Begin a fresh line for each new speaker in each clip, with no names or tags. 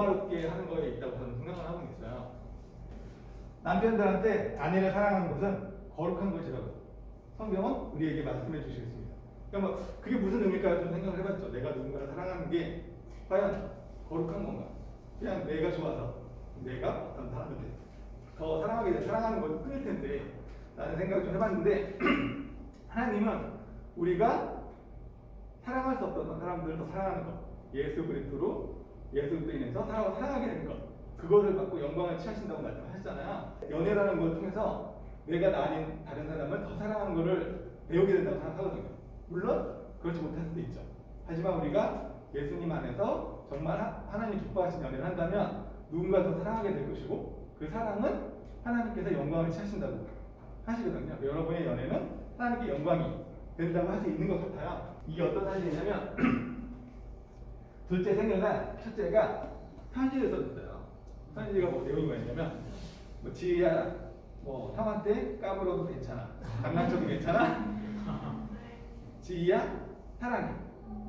영화롭게 하는 거에 있다고 저는 생각을 하고 있어요. 남편들한테 아내를 사랑하는 것은 거룩한 것이라고 성경은 우리에게 말씀해 주시겠습니다. 그러니까 뭐 그게 무슨 의미일까 좀 생각을 해봤죠. 내가 누군가를 사랑하는 게 과연 거룩한 건가? 그냥 내가 좋아서 내가 어떤 사람을 더 사랑하게 돼 사랑하는 걸 끊을 텐데 라는 생각을 좀 해봤는데 하나님은 우리가 사랑할 수 없던 사람들을 더 사랑하는 것 예수 그리스도로 예수 그리스도로 인해서 사랑을 사랑하게 되는 것 그것을 받고 영광을 취하신다고 말씀하셨잖아요 연애라는 걸 통해서 내가 나 아닌 다른 사람을 더 사랑하는 것을 배우게 된다고 생각하거든요 물론 그렇지 못할 수도 있죠 하지만 우리가 예수님 안에서 정말 하- 하나님 기뻐하신 연애를 한다면 누군가 더 사랑하게 될 것이고 그 사랑은 하나님께서 영광을 취하신다고 하시거든요. 여러분의 연애는 하나님께 영광이 된다고 할 수 있는 것 같아요. 이게 어떤 사실이냐면 둘째 생일날 첫째가 편지를 써줬어요. 편지가 뭐 내용이 뭐였냐면 뭐 지희야 뭐 형한테 까불어도 괜찮아. 장난쳐도 괜찮아. 지희야 사랑해.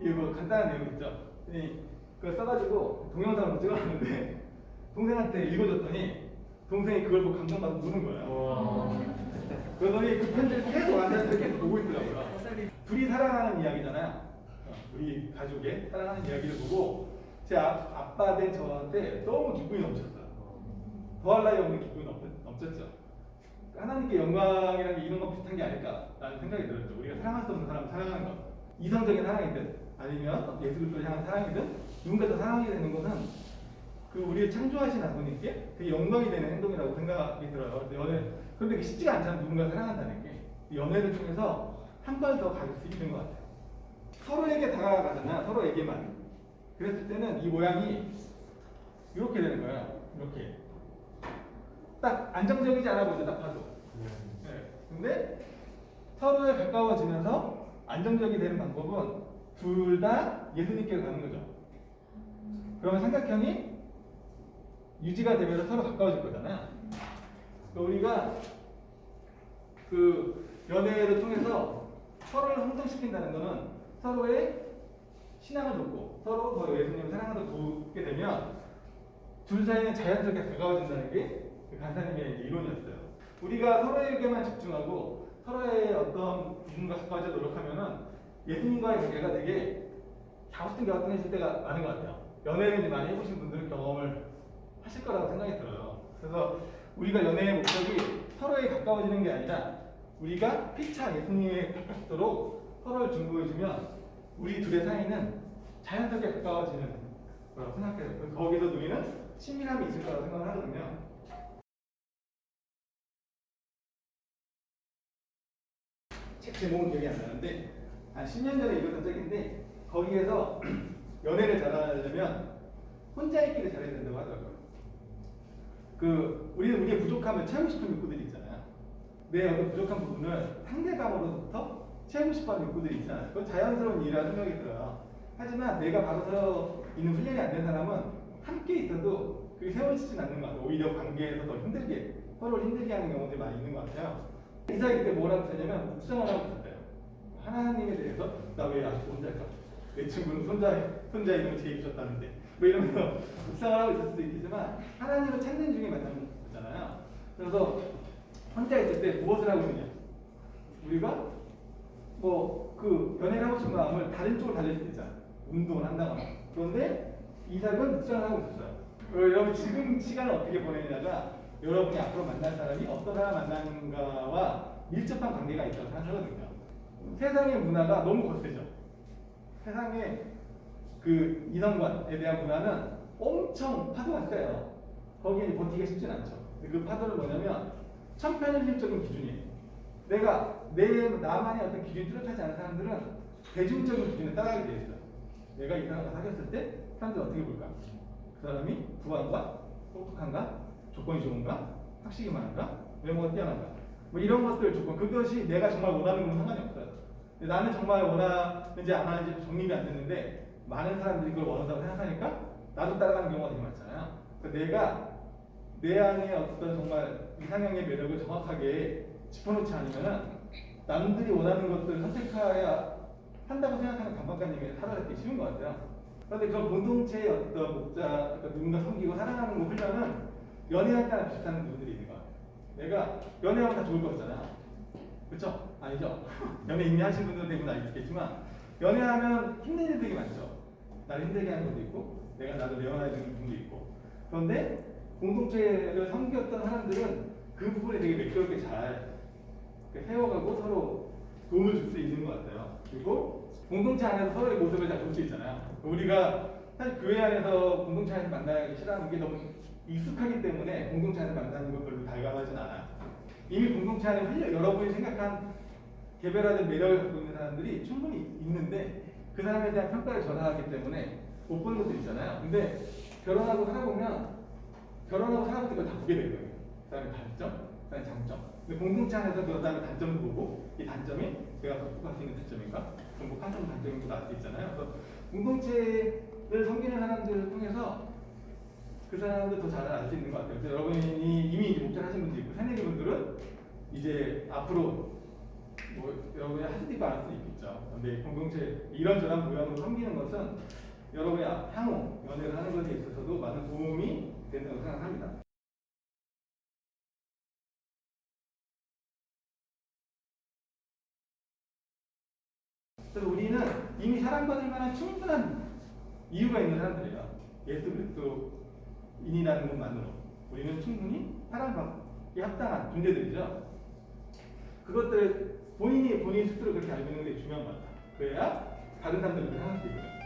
이거 뭐 간단한 내용 있죠. 그걸 써가지고 동영상으로 찍어놨는데 동생한테 읽어줬더니 동생이 그걸 보고 감동받아 우는 거예요. 그러더니 그 편지를 계속 보고 있더라고요. 둘이 사랑하는 이야기잖아요. 어, 우리 가족의 사랑하는 이야기를 보고 제 아, 아빠 된 저한테 너무 기쁨이 넘쳤어요. 더할 나위 없는 기쁨이 넘, 넘쳤죠. 하나님께 영광이라는 게 이런 거 비슷한 게 아닐까라는 생각이 들었죠. 우리가 사랑할 수 없는 사람을 사랑하는 것. 이성적인 사랑이든 아니면 예수 그리스도를 향한 사랑이든 누군가 더 사랑하게 되는 것은 그 우리를 창조하신 하나님께 그 영광이 되는 행동이라고 생각이 들어요. 연애 그런데 쉽지가 않잖아요. 누군가 사랑한다는 게 연애를 통해서 한 발더갈수 있는 것 같아요. 서로에게 다가가잖아. 서로에게만. 그랬을 때는 이 모양이 이렇게 되는 거예요. 이렇게 딱 안정적이지 않아 보이죠. 딱 봐도. 네. 근데 서로에 가까워지면서 안정적이 되는 방법은 둘 다 예수님께 가는 거죠. 그러면 삼각형이 유지가 되면서 서로 가까워질 거잖아요. 그러니까 우리가 그 연애를 통해서 서로를 형성시킨다는 것은 서로의 신앙을 돕고 서로 더 예수님을 사랑하도록 돕게 되면 둘 사이는 자연스럽게 가까워진다는 게 그 간사님의 이론이었어요. 우리가 서로에게만 집중하고 서로의 어떤 누군가 가까워져 노력하면은 예수님과의 관계가 되게 갸우뚱갸우뚱해질 때가 많은 것 같아요. 연애를 많이 해보신 분들은 경험을 하실 거라고 생각이 들어요. 그래서 우리가 연애의 목적이 서로에 가까워지는 게 아니라 우리가 피차 예수님에 가깝도록 서로를 중보해주면 우리 둘의 사이는 자연스럽게 가까워지는 거라고 생각해요. 거기서 우리는 친밀함이 있을 거라고 생각을 하거든요. 책 제목은 기억이 안 나는데 한 10년 전에 읽었던 책인데 거기에서 연애를 잘하려면 혼자 있기를 잘해야 된다고 하더라고요. 그 우리는 우리의 부족함을 채우고 싶은 욕구들이 있잖아요. 내 어떤 부족한 부분을 상대방으로부터 채우고 싶어하는 욕구들이 있잖아요. 그건 자연스러운 일이라 생각이 들어요. 하지만 내가 바로 서 있는 훈련이 안 된 사람은 함께 있어도 그게 세워지진 않는 것 같아요. 오히려 관계에서 더 힘들게 서로를 힘들게 하는 경우들이 많이 있는 것 같아요. 이사회 그때 뭐라고 했냐면 묵상을 하고 있었대요. 하나님에 대해서 나 왜 아직도 혼자일까? 내 친구는 손자 손자 이름을 제일 붙였다는데 뭐 이러면서 묵상을 하고 있을 수도 있겠지만 하나님을 찾는 중에 만나는 거잖아요. 그래서 혼자 있을 때 무엇을 하고 있느냐? 우리가 뭐 그 연애를 하고 싶은 마음을 다른 쪽으로 달릴 수도 있잖아요. 운동을 한다거나. 그런데 이삭은 묵상을 하고 있었어요. 어, 여러분 지금 시간을 어떻게 보내느냐가 여러분이 앞으로 만날 사람이 어떤 사람 만나는가와 밀접한 관계가 있다고 생각하거든요. 세상의 문화가 너무 거세죠. 세상의 그 이성관에 대한 문화는 엄청 파도가 세요. 거기에 버티기가 쉽진 않죠. 그 파도는 뭐냐면 천편일률적인 기준이에요. 내가 내 나만의 어떤 기준이 뚜렷하지 않은 사람들은 대중적인 기준에 따라가게 돼 있어요. 내가 이 사람과 사귀었을 때 사람들 어떻게 볼까? 그 사람이 부한가, 똑똑한가, 조건이 좋은가, 학식이 많은가, 외모가 뛰어난가, 뭐 이런 것들 조건 그것이 내가 정말 원하는 건 상관이 없어요. 나는 정말 원하는지 안 하는지 정립이 안 됐는데 많은 사람들이 그걸 원한다고 생각하니까 나도 따라가는 경우가 되게 많잖아요. 그러니까 내가 내 안에 어떤 정말 이상형의 매력을 정확하게 짚어놓지 않으면은 남들이 원하는 것들을 선택해야 한다고 생각하는 강박관념에 살아가기 쉬운 것 같아요. 그런데 그 공동체의 어떤 목자, 그러니까 누군가 섬기고 사랑하는 거 훈련은 연애할 때랑 비슷한 부분들이 있는 거야. 내가 연애하면 다 좋을 거 없잖아. 그렇죠? 아니죠? 연애 이미 하신 분들은 대부분 알겠지만 연애하면 힘든 일이 되게 많죠. 나를 힘들게 하는 것도 있고 내가 나를 내어놔야 되는 부분도 있고 그런데 공동체를 섬겼던 사람들은 그 부분에 되게 매끄럽게 잘 헤어가고 서로 도움을 줄 수 있는 것 같아요. 그리고 공동체 안에서 서로의 모습을 잘 볼 수 있잖아요. 우리가 사실 교회 안에서 공동체 안에서 만나기 싫어하는 게 너무 익숙하기 때문에 공동체 안에서 만나는 걸 별로 달가하진 않아요. 이미 공동체 안에 훈련, 여러분이 생각한 개별화된 매력을 갖고 있는 사람들이 충분히 있는데 그 사람에 대한 평가를 전하기 때문에 못 보는 것도 있잖아요. 근데 결혼하고 살아보면 결혼하고 살아보면 그걸 다 보게 되는 거예요. 그 다음에 단점, 그 다음에 장점. 근데 공동체 안에서 그 다음에 단점을 보고 이 단점이 내가 극복할 수 있는 단점인가? 극복할 수 있는 단점인가 나올 수 있잖아요. 그래서 공동체를 섬기는 사람들을 통해서 그 사람들 더 잘 알 수 있는 것 같아요. 그래서 여러분이 이미 목표를 하신 분도 있고 새내기 분들은 이제 앞으로 뭐 여러분이 안할 수도 있겠죠. 근데 공동체 이런저런 모양으로 섬기는 것은 여러분의 향후 연애를 하는 것에 있어서도 많은 도움이 된다고 생각합니다. 그래서 우리는 이미 사랑받을 만한 충분한 이유가 있는 사람들이에요. 예수 그리스도 인이라는 것만으로 우리는 충분히 사랑받기 합당한 존재들이죠. 그것들 본인이 본인 스스로 그렇게 알고 있는 게 중요한 것 같아. 그래야 다른 사람들 그렇게 생각할 수 있거든.